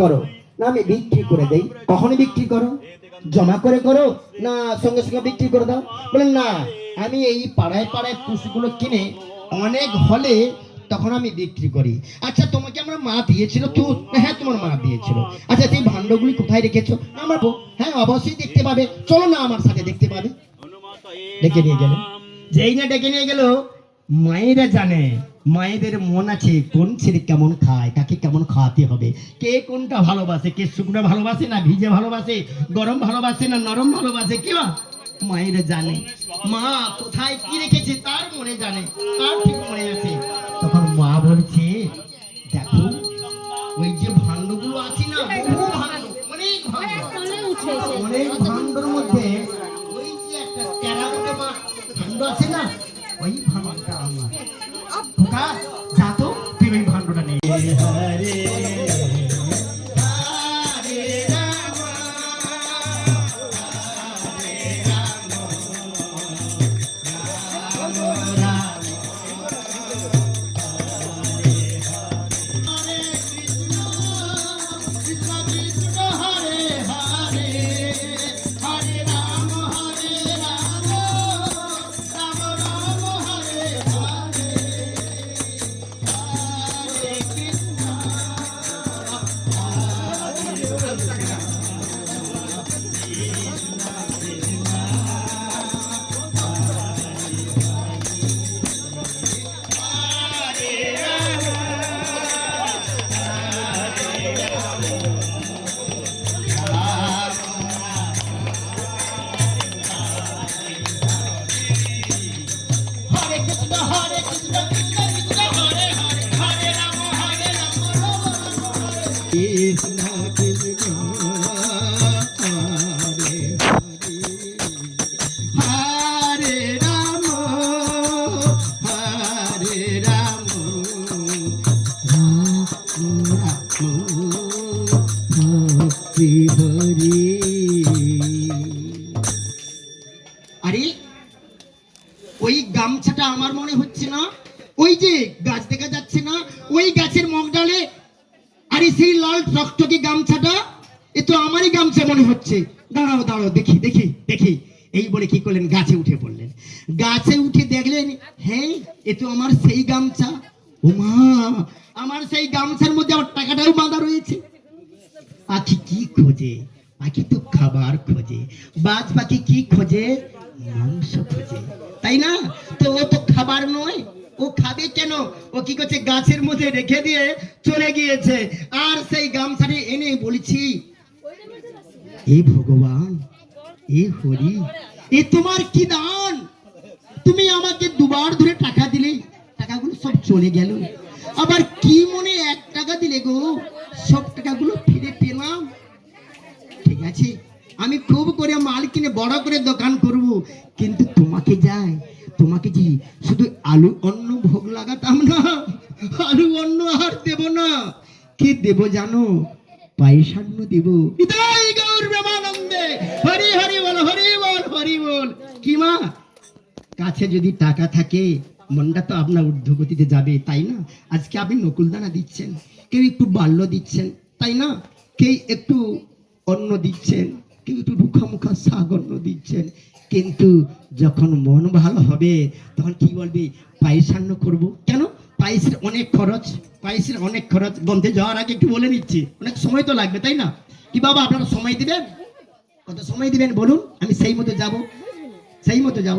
করো। না, আমি বিক্রি করে দেই। কখনই বিক্রি করো? জমা করে করো? না, সঙ্গে সঙ্গে বিক্রি করে দাও। বলেন না, আমি এই পাড়ায় পাড়ায় তুষগুলো কিনে অনেক হলে তখন আমি বিক্রি করি। আচ্ছা তোমাকে আমার মা দিয়েছিল তো? হ্যাঁ তোমার মা দিয়েছিল। আচ্ছা সেই ভাণ্ডগুলি কোথায় রেখেছো? আমার হ্যাঁ অবশ্যই দেখতে পাবে। চলো না আমার সাথে দেখতে পাবে। ডেকে নিয়ে গেল। যেই না ডেকে নিয়ে গেল মায়েরা জানে মায়েদের মন আছে কোন ছেলে কেমন খায় কাকে কেমন খাওয়াতে হবে কে কোনটা ভালোবাসে কে শুকনো ভালোবাসে না ভিজে ভালোবাসে গরম ভালোবাসে না নরম ভালোবাসে কি মায়েরা জানে। মা কোথায় কি রেখেছে তার মনে জানে তার ঠিক মনে আছে। তখন মা বলছে দেখো ওই যে ভাণ্ডগুলো আছে না বহু ভাণ্ড অনেক ভাণ্ড অনেক ভাণ্ডর মধ্যে ওই যে একটা বা ভাণ্ড আছে না ওই ভাণ্ডটা আমার খোকা আরে, ওই গামছাটা আমার মনে হচ্ছে না? ওই যে গাছ দেখা যাচ্ছে না? ওই গাছের মগডালে সেই লাল টকটকে গামছাটা? এ তো আমারই গামছা মনে হচ্ছে। দাঁড়াও দাঁড়াও, দেখি দেখি দেখি। এই বলে কি করলেন? গাছে উঠে পড়লেন। গাছে উঠে দেখলেন হ্যাঁ এ তো আমার সেই গামছা। ও মা, আমার সেই গামছার মধ্যে আমার টাকাটাও বাঁধা রয়েছে। পাখি কি খোঁজে? পাখি তো খাবার খোঁজে। বাজ পাখি কি খোঁজে? মাংস খোঁজে। তাই না? তো ও তো খাবার নয়। ও খাবে কেন? ও কি করছে? গাছের মধ্যে রেখে দিয়ে চলে গিয়েছে। আর সেই গামছাটি এনে বলেছি এ ভগবান এ হরি, এ তোমার কি দান? তুমি আমাকে দুবার ধরে টাকা দিলে টাকাগুলো সব চলে গেল। আবার কি মনে এক টাকা দিলে গো? সব টাকাগুলো ফিরে পেলাম। ঠিক আছে, আমি খুব করে মাল কিনে বড় করে দোকান করব। কিন্তু তোমাকে যাই তোমাকে যে শুধু আলু অন্ন ভোগ লাগাতাম না, আলু অন্ন আর দেব না। কি দেব জানো? পায়সান্ন দেব। হৃদয় গৌর প্রেমানন্দে হরি হরি বল হরি বল হরি বল। কি মা? কাছে যদি টাকা থাকে, মনটা তো আপনার ঊর্ধ্বগতিতে যাবে, তাই না? আজকে আপনি নকুলদানা দিচ্ছেন, কেউ একটু বাল্য দিচ্ছেন, তাই না? কেউ একটু অন্ন দিচ্ছেন, কেউ একটু রুখামুখা শাক অন্ন দিচ্ছেন কিন্তু যখন মন ভালো হবে, তখন কি বলবি? পায়সান্ন করব। কেন? পায়েসের অনেক খরচ, পায়েসের অনেক খরচ। বন্ধে যাওয়ার আগে একটু বলে নিচ্ছি। অনেক সময় তো লাগবে, তাই না? কি বাবা, আপনারা সময় দিবেন? কত সময় দিবেন বলুন? আমি সেই মতো যাব। সেই মতো যাব।